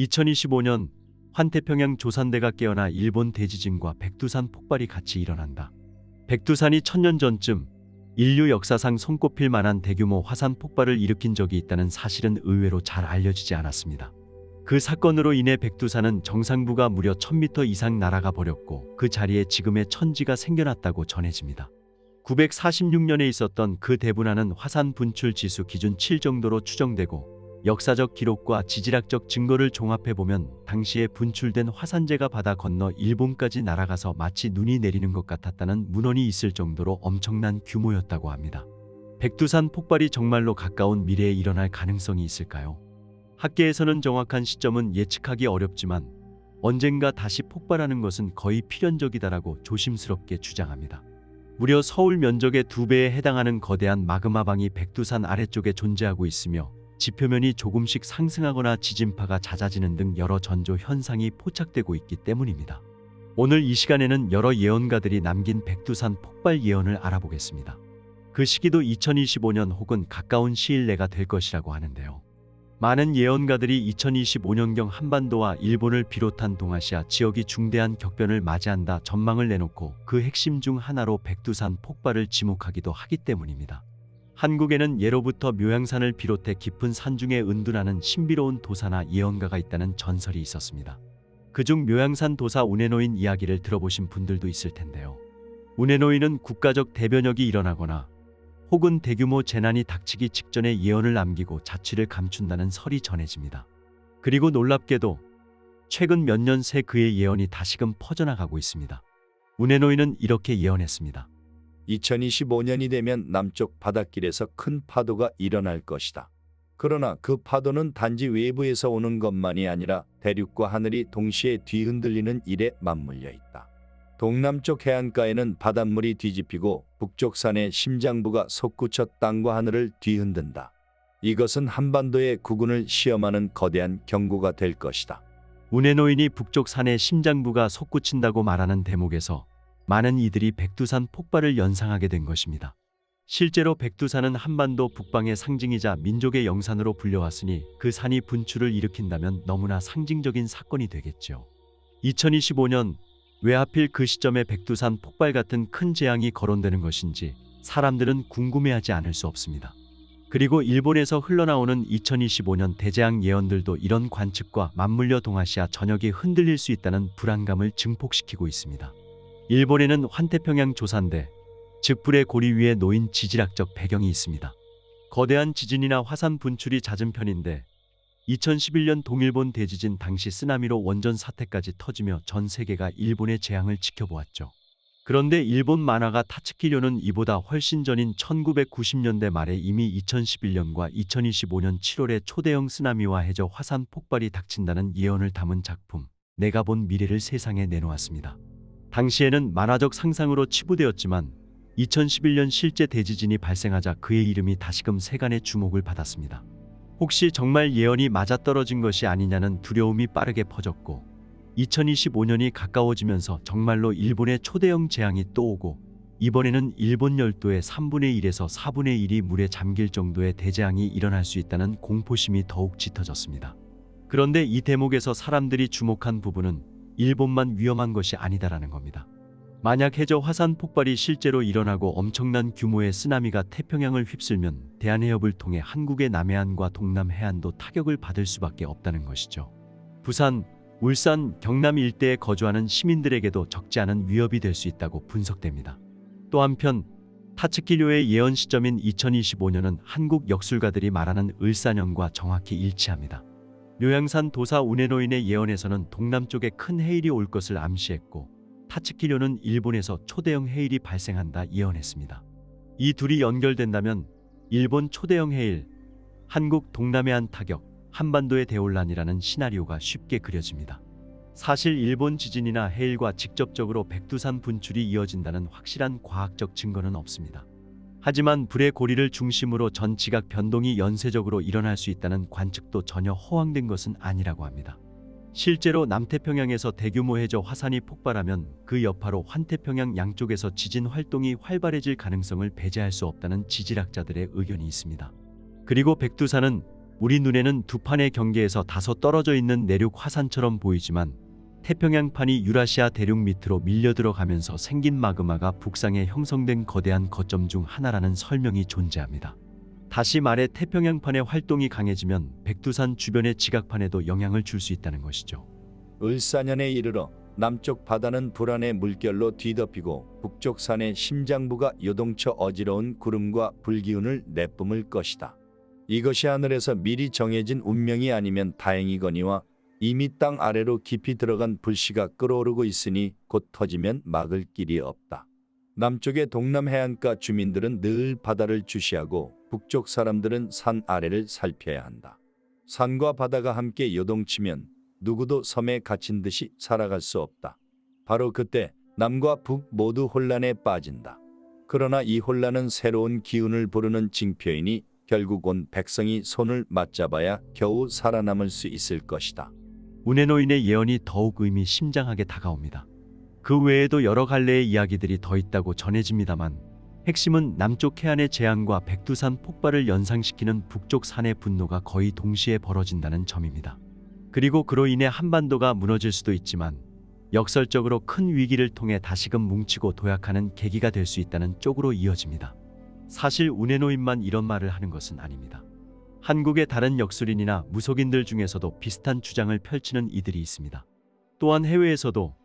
2025년 환태평양 조산대가 깨어나 일본 대지진과 백두산 폭발이 같이 일어난다. 백두산이 천년 전쯤 인류 역사상 손꼽힐 만한 대규모 화산 폭발을 일으킨 적이 있다는 사실은 의외로 잘 알려지지 않았습니다. 그 사건으로 인해 백두산은 정상부가 무려 1000m 이상 날아가 버렸고 그 자리에 지금의 천지가 생겨났다고 전해집니다. 946년에 있었던 그 대분화는 화산 분출 지수 기준 7 정도로 추정되고 역사적 기록과 지질학적 증거를 종합해 보면 당시에 분출된 화산재가 바다 건너 일본까지 날아가서 마치 눈이 내리는 것 같았다는 문헌이 있을 정도로 엄청난 규모였다고 합니다. 백두산 폭발이 정말로 가까운 미래에 일어날 가능성이 있을까요? 학계에서는 정확한 시점은 예측하기 어렵지만 언젠가 다시 폭발하는 것은 거의 필연적이다라고 조심스럽게 주장합니다. 무려 서울 면적의 두 배에 해당하는 거대한 마그마방이 백두산 아래쪽에 존재하고 있으며 지표면이 조금씩 상승하거나 지진파가 잦아지는 등 여러 전조 현상이 포착되고 있기 때문입니다. 오늘 이 시간에는 여러 예언가들이 남긴 백두산 폭발 예언을 알아보겠습니다. 그 시기도 2025년 혹은 가까운 시일 내가 될 것이라고 하는데요. 많은 예언가들이 2025년경 한반도와 일본을 비롯한 동아시아 지역이 중대한 격변을 맞이한다 전망을 내놓고 그 핵심 중 하나로 백두산 폭발을 지목하기도 하기 때문입니다. 한국에는 예로부터 묘양산을 비롯해 깊은 산중에 은둔하는 신비로운 도사나 예언가가 있다는 전설이 있었습니다. 그중 묘양산 도사 운해노인 이야기를 들어보신 분들도 있을 텐데요. 운해노인은 국가적 대변역이 일어나거나 혹은 대규모 재난이 닥치기 직전에 예언을 남기고 자취를 감춘다는 설이 전해집니다. 그리고 놀랍게도 최근 몇 년 새 그의 예언이 다시금 퍼져나가고 있습니다. 운해노인은 이렇게 예언했습니다. 2025년이 되면 남쪽 바닷길에서 큰 파도가 일어날 것이다. 그러나 그 파도는 단지 외부에서 오는 것만이 아니라 대륙과 하늘이 동시에 뒤흔들리는 일에 맞물려 있다. 동남쪽 해안가에는 바닷물이 뒤집히고 북쪽 산의 심장부가 솟구쳐 땅과 하늘을 뒤흔든다. 이것은 한반도의 구군을 시험하는 거대한 경고가 될 것이다. 운해노인이 북쪽 산의 심장부가 솟구친다고 말하는 대목에서 많은 이들이 백두산 폭발을 연상하게 된 것입니다. 실제로 백두산은 한반도 북방의 상징이자 민족의 영산으로 불려왔으니 그 산이 분출을 일으킨다면 너무나 상징적인 사건이 되겠죠. 2025년 왜 하필 그 시점에 백두산 폭발 같은 큰 재앙이 거론되는 것인지 사람들은 궁금해하지 않을 수 없습니다. 그리고 일본에서 흘러나오는 2025년 대재앙 예언들도 이런 관측과 맞물려 동아시아 전역이 흔들릴 수 있다는 불안감을 증폭시키고 있습니다. 일본에는 환태평양 조산대, 즉 불의 고리 위에 놓인 지질학적 배경이 있습니다. 거대한 지진이나 화산 분출이 잦은 편인데 2011년 동일본 대지진 당시 쓰나미로 원전 사태까지 터지며 전 세계가 일본의 재앙을 지켜보았죠. 그런데 일본 만화가 타츠키료는 이보다 훨씬 전인 1990년대 말에 이미 2011년과 2025년 7월에 초대형 쓰나미와 해저 화산 폭발이 닥친다는 예언을 담은 작품 내가 본 미래를 세상에 내놓았습니다. 당시에는 만화적 상상으로 치부되었지만 2011년 실제 대지진이 발생하자 그의 이름이 다시금 세간의 주목을 받았습니다. 혹시 정말 예언이 맞아떨어진 것이 아니냐는 두려움이 빠르게 퍼졌고 2025년이 가까워지면서 정말로 일본의 초대형 재앙이 또 오고 이번에는 일본 열도의 3분의 1에서 4분의 1이 물에 잠길 정도의 대재앙이 일어날 수 있다는 공포심이 더욱 짙어졌습니다. 그런데 이 대목에서 사람들이 주목한 부분은 일본만 위험한 것이 아니다라는 겁니다. 만약 해저 화산 폭발이 실제로 일어나고 엄청난 규모의 쓰나미가 태평양을 휩쓸면 대한해협을 통해 한국의 남해안과 동남 해안도 타격을 받을 수밖에 없다는 것이죠. 부산, 울산, 경남 일대에 거주하는 시민들에게도 적지 않은 위협이 될 수 있다고 분석됩니다. 또 한편 타츠키료의 예언 시점인 2025년은 한국 역술가들이 말하는 을사년과 정확히 일치합니다. 묘양산 도사 우네노인의 예언에서는 동남쪽에 큰 해일이 올 것을 암시했고 타츠키료는 일본에서 초대형 해일이 발생한다 예언했습니다. 이 둘이 연결된다면 일본 초대형 해일, 한국 동남해안 타격, 한반도의 대혼란이라는 시나리오가 쉽게 그려집니다. 사실 일본 지진이나 해일과 직접적으로 백두산 분출이 이어진다는 확실한 과학적 증거는 없습니다. 하지만 불의 고리를 중심으로 전 지각 변동이 연쇄적으로 일어날 수 있다는 관측도 전혀 허황된 것은 아니라고 합니다. 실제로 남태평양에서 대규모 해저 화산이 폭발하면 그 여파로 환태평양 양쪽에서 지진 활동이 활발해질 가능성을 배제할 수 없다는 지질학자들의 의견이 있습니다. 그리고 백두산은 우리 눈에는 두 판의 경계에서 다소 떨어져 있는 내륙 화산처럼 보이지만 태평양판이 유라시아 대륙 밑으로 밀려 들어가면서 생긴 마그마가 북상에 형성된 거대한 거점 중 하나라는 설명이 존재합니다. 다시 말해 태평양판의 활동이 강해지면 백두산 주변의 지각판에도 영향을 줄 수 있다는 것이죠. 을사년에 이르러 남쪽 바다는 불안의 물결로 뒤덮이고 북쪽 산의 심장부가 요동쳐 어지러운 구름과 불기운을 내뿜을 것이다. 이것이 하늘에서 미리 정해진 운명이 아니면 다행이거니와 이미 땅 아래로 깊이 들어간 불씨가 끓어오르고 있으니 곧 터지면 막을 길이 없다. 남쪽의 동남 해안가 주민들은 늘 바다를 주시하고 북쪽 사람들은 산 아래를 살펴야 한다. 산과 바다가 함께 요동치면 누구도 섬에 갇힌 듯이 살아갈 수 없다. 바로 그때 남과 북 모두 혼란에 빠진다. 그러나 이 혼란은 새로운 기운을 부르는 징표이니 결국 온 백성이 손을 맞잡아야 겨우 살아남을 수 있을 것이다. 운해노인의 예언이 더욱 의미심장하게 다가옵니다. 그 외에도 여러 갈래의 이야기들이 더 있다고 전해집니다만 핵심은 남쪽 해안의 재앙과 백두산 폭발을 연상시키는 북쪽 산의 분노가 거의 동시에 벌어진다는 점입니다. 그리고 그로 인해 한반도가 무너질 수도 있지만 역설적으로 큰 위기를 통해 다시금 뭉치고 도약하는 계기가 될 수 있다는 쪽으로 이어집니다. 사실 운해노인만 이런 말을 하는 것은 아닙니다. 한국의 다른 역술인이나 무속인들 중에서도 비슷한 주장을 펼치는 이들이 있습니다. 또한 해외에서도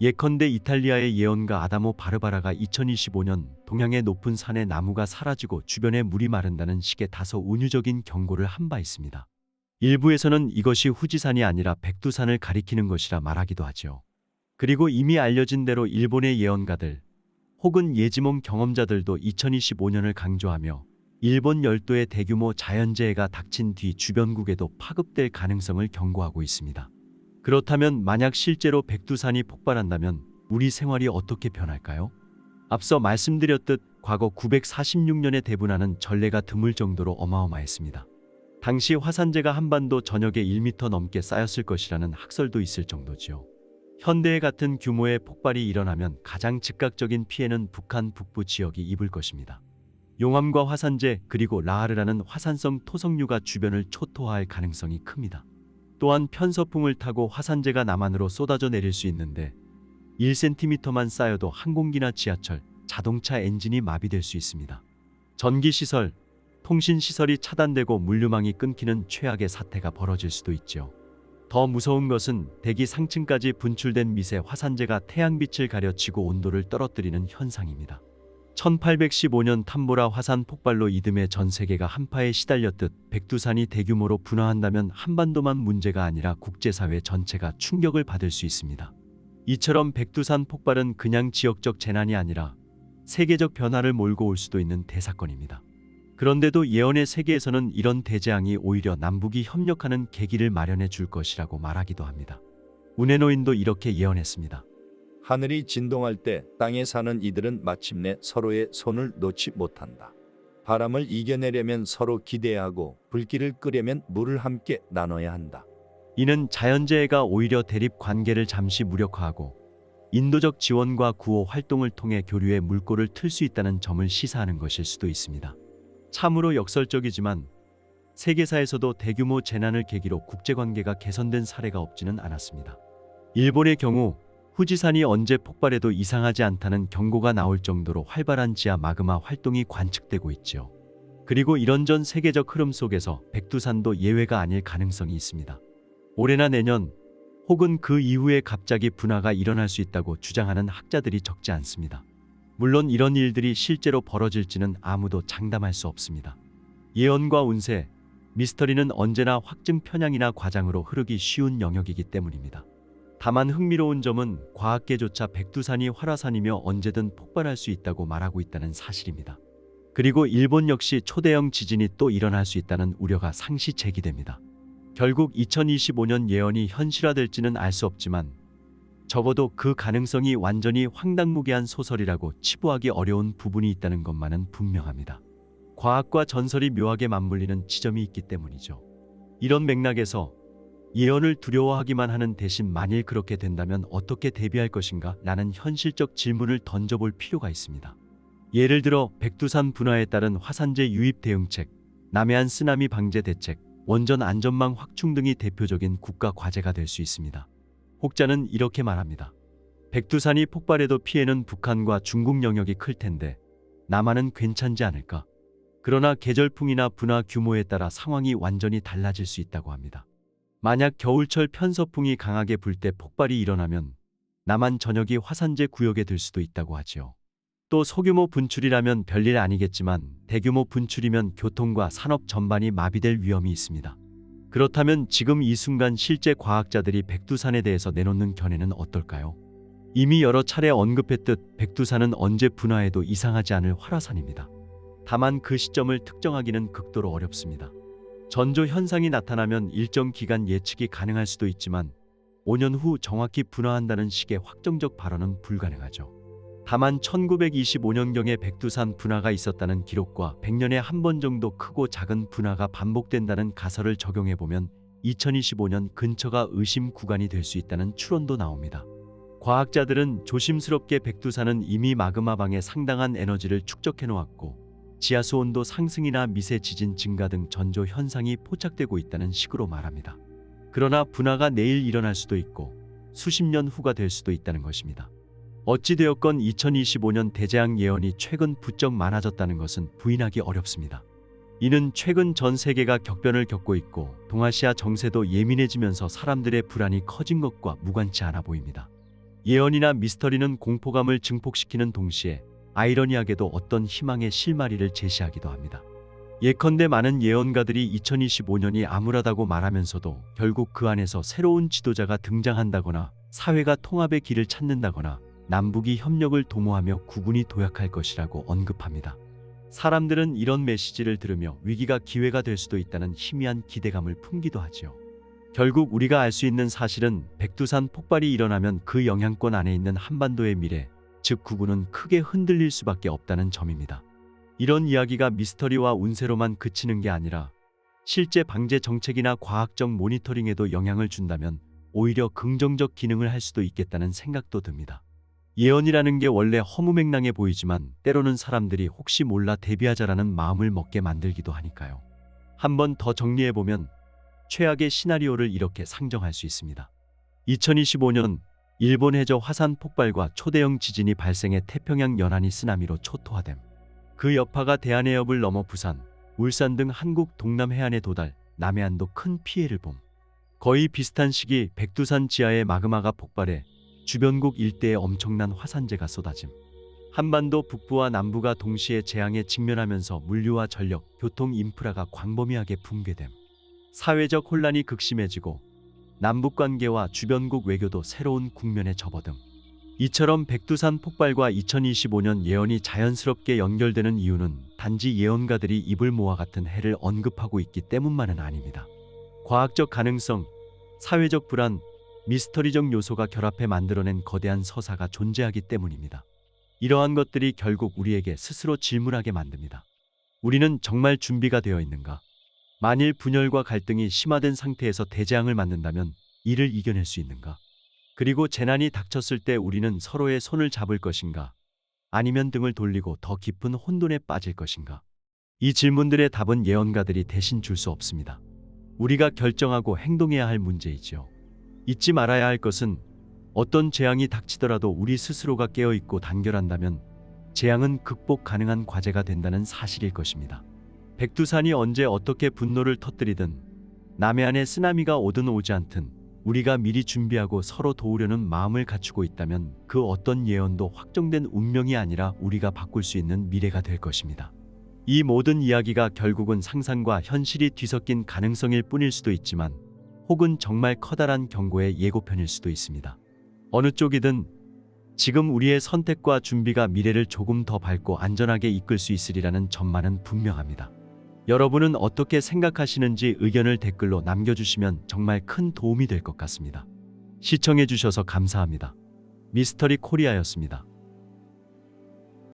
예컨대 이탈리아의 예언가 아다모 바르바라가 2025년 동양의 높은 산의 나무가 사라지고 주변에 물이 마른다는 식의 다소 운유적인 경고를 한 바 있습니다. 일부에서는 이것이 후지산이 아니라 백두산을 가리키는 것이라 말하기도 하지요. 그리고 이미 알려진 대로 일본의 예언가들 혹은 예지몽 경험자들도 2025년을 강조하며 일본 열도의 대규모 자연재해가 닥친 뒤 주변국에도 파급될 가능성을 경고하고 있습니다. 그렇다면 만약 실제로 백두산이 폭발한다면 우리 생활이 어떻게 변할까요? 앞서 말씀드렸듯 과거 946년에 대분하는 전례가 드물 정도로 어마어마했습니다. 당시 화산재가 한반도 전역에 1m 넘게 쌓였을 것이라는 학설도 있을 정도지요. 현대의 같은 규모의 폭발이 일어나면 가장 즉각적인 피해는 북한 북부 지역이 입을 것입니다. 용암과 화산재 그리고 라하르라는 화산성 토성류가 주변을 초토화할 가능성이 큽니다. 또한 편서풍을 타고 화산재가 남한으로 쏟아져 내릴 수 있는데 1cm만 쌓여도 항공기나 지하철, 자동차 엔진이 마비될 수 있습니다. 전기시설, 통신시설이 차단되고 물류망이 끊기는 최악의 사태가 벌어질 수도 있죠. 더 무서운 것은 대기 상층까지 분출된 미세 화산재가 태양빛을 가려치고 온도를 떨어뜨리는 현상입니다. 1815년 탐보라 화산 폭발로 이듬해 전 세계가 한파에 시달렸듯 백두산이 대규모로 분화한다면 한반도만 문제가 아니라 국제사회 전체가 충격을 받을 수 있습니다. 이처럼 백두산 폭발은 그냥 지역적 재난이 아니라 세계적 변화를 몰고 올 수도 있는 대사건입니다. 그런데도 예언의 세계에서는 이런 대재앙이 오히려 남북이 협력하는 계기를 마련해 줄 것이라고 말하기도 합니다. 운해노인도 이렇게 예언했습니다. 하늘이 진동할 때 땅에 사는 이들은 마침내 서로의 손을 놓지 못한다. 바람을 이겨내려면 서로 기대하고 불길을 끄려면 물을 함께 나눠야 한다. 이는 자연재해가 오히려 대립 관계를 잠시 무력화하고 인도적 지원과 구호 활동을 통해 교류의 물꼬를 틀 수 있다는 점을 시사하는 것일 수도 있습니다. 참으로 역설적이지만 세계사에서도 대규모 재난을 계기로 국제관계가 개선된 사례가 없지는 않았습니다. 일본의 경우 후지산이 언제 폭발해도 이상하지 않다는 경고가 나올 정도로 활발한 지하 마그마 활동이 관측되고 있지요. 그리고 이런 전 세계적 흐름 속에서 백두산도 예외가 아닐 가능성이 있습니다. 올해나 내년 혹은 그 이후에 갑자기 분화가 일어날 수 있다고 주장하는 학자들이 적지 않습니다. 물론 이런 일들이 실제로 벌어질지는 아무도 장담할 수 없습니다. 예언과 운세, 미스터리는 언제나 확증 편향이나 과장으로 흐르기 쉬운 영역이기 때문입니다. 다만 흥미로운 점은 과학계조차 백두산이 활화산이며 언제든 폭발할 수 있다고 말하고 있다는 사실입니다. 그리고 일본 역시 초대형 지진이 또 일어날 수 있다는 우려가 상시 제기됩니다. 결국 2025년 예언이 현실화될지는 알 수 없지만 적어도 그 가능성이 완전히 황당무계한 소설이라고 치부하기 어려운 부분이 있다는 것만은 분명합니다. 과학과 전설이 묘하게 맞물리는 지점이 있기 때문이죠. 이런 맥락에서 예언을 두려워하기만 하는 대신 만일 그렇게 된다면 어떻게 대비할 것인가? 라는 현실적 질문을 던져볼 필요가 있습니다. 예를 들어 백두산 분화에 따른 화산재 유입 대응책, 남해안 쓰나미 방제 대책, 원전 안전망 확충 등이 대표적인 국가 과제가 될 수 있습니다. 혹자는 이렇게 말합니다. 백두산이 폭발해도 피해는 북한과 중국 영역이 클 텐데 남한은 괜찮지 않을까? 그러나 계절풍이나 분화 규모에 따라 상황이 완전히 달라질 수 있다고 합니다. 만약 겨울철 편서풍이 강하게 불 때 폭발이 일어나면 남한 전역이 화산재 구역에 들 수도 있다고 하지요. 또 소규모 분출이라면 별일 아니겠지만 대규모 분출이면 교통과 산업 전반이 마비될 위험이 있습니다. 그렇다면 지금 이 순간 실제 과학자들이 백두산에 대해서 내놓는 견해는 어떨까요? 이미 여러 차례 언급했듯 백두산은 언제 분화해도 이상하지 않을 활화산입니다. 다만 그 시점을 특정하기는 극도로 어렵습니다. 전조 현상이 나타나면 일정 기간 예측이 가능할 수도 있지만 5년 후 정확히 분화한다는 식의 확정적 발언은 불가능하죠. 다만 1925년경에 백두산 분화가 있었다는 기록과 100년에 한 번 정도 크고 작은 분화가 반복된다는 가설을 적용해 보면 2025년 근처가 의심 구간이 될 수 있다는 추론도 나옵니다. 과학자들은 조심스럽게 백두산은 이미 마그마방에 상당한 에너지를 축적해 놓았고 지하수 온도 상승이나 미세 지진 증가 등 전조 현상이 포착되고 있다는 식으로 말합니다. 그러나 분화가 내일 일어날 수도 있고 수십 년 후가 될 수도 있다는 것입니다. 어찌되었건 2025년 대재앙 예언이 최근 부쩍 많아졌다는 것은 부인하기 어렵습니다. 이는 최근 전 세계가 격변을 겪고 있고 동아시아 정세도 예민해지면서 사람들의 불안이 커진 것과 무관치 않아 보입니다. 예언이나 미스터리는 공포감을 증폭시키는 동시에 아이러니하게도 어떤 희망의 실마리를 제시하기도 합니다. 예컨대 많은 예언가들이 2025년이 암울하다고 말하면서도 결국 그 안에서 새로운 지도자가 등장한다거나 사회가 통합의 길을 찾는다거나 남북이 협력을 도모하며 국군이 도약할 것이라고 언급합니다. 사람들은 이런 메시지를 들으며 위기가 기회가 될 수도 있다는 희미한 기대감을 품기도 하지요. 결국 우리가 알 수 있는 사실은 백두산 폭발이 일어나면 그 영향권 안에 있는 한반도의 미래, 즉 구군은 크게 흔들릴 수밖에 없다는 점입니다. 이런 이야기가 미스터리와 운세로만 그치는 게 아니라 실제 방제 정책이나 과학적 모니터링에도 영향을 준다면 오히려 긍정적 기능을 할 수도 있겠다는 생각도 듭니다. 예언이라는 게 원래 허무맹랑해 보이지만 때로는 사람들이 혹시 몰라 대비하자라는 마음을 먹게 만들기도 하니까요. 한 번 더 정리해보면 최악의 시나리오를 이렇게 상정할 수 있습니다. 2025년 일본 해저 화산 폭발과 초대형 지진이 발생해 태평양 연안이 쓰나미로 초토화됨. 그 여파가 대한해협을 넘어 부산, 울산 등 한국 동남 해안에 도달, 남해안도 큰 피해를 봄. 거의 비슷한 시기 백두산 지하의 마그마가 폭발해 주변국 일대에 엄청난 화산재가 쏟아짐. 한반도 북부와 남부가 동시에 재앙에 직면하면서 물류와 전력, 교통 인프라가 광범위하게 붕괴됨. 사회적 혼란이 극심해지고 남북 관계와 주변국 외교도 새로운 국면에 접어듦. 이처럼 백두산 폭발과 2025년 예언이 자연스럽게 연결되는 이유는 단지 예언가들이 입을 모아 같은 해를 언급하고 있기 때문만은 아닙니다. 과학적 가능성, 사회적 불안, 미스터리적 요소가 결합해 만들어낸 거대한 서사가 존재하기 때문입니다. 이러한 것들이 결국 우리에게 스스로 질문하게 만듭니다. 우리는 정말 준비가 되어 있는가? 만일 분열과 갈등이 심화된 상태에서 대재앙을 맞는다면 이를 이겨낼 수 있는가? 그리고 재난이 닥쳤을 때 우리는 서로의 손을 잡을 것인가? 아니면 등을 돌리고 더 깊은 혼돈에 빠질 것인가? 이 질문들의 답은 예언가들이 대신 줄 수 없습니다. 우리가 결정하고 행동해야 할 문제이지요. 잊지 말아야 할 것은 어떤 재앙이 닥치더라도 우리 스스로가 깨어있고 단결한다면 재앙은 극복 가능한 과제가 된다는 사실일 것입니다. 백두산이 언제 어떻게 분노를 터뜨리든 남해안에 쓰나미가 오든 오지 않든 우리가 미리 준비하고 서로 도우려는 마음을 갖추고 있다면 그 어떤 예언도 확정된 운명이 아니라 우리가 바꿀 수 있는 미래가 될 것입니다. 이 모든 이야기가 결국은 상상과 현실이 뒤섞인 가능성일 뿐일 수도 있지만 혹은 정말 커다란 경고의 예고편일 수도 있습니다. 어느 쪽이든 지금 우리의 선택과 준비가 미래를 조금 더 밝고 안전하게 이끌 수 있으리라는 점만은 분명합니다. 여러분은 어떻게 생각하시는지 의견을 댓글로 남겨주시면 정말 큰 도움이 될 것 같습니다. 시청해주셔서 감사합니다. 미스터리 코리아였습니다.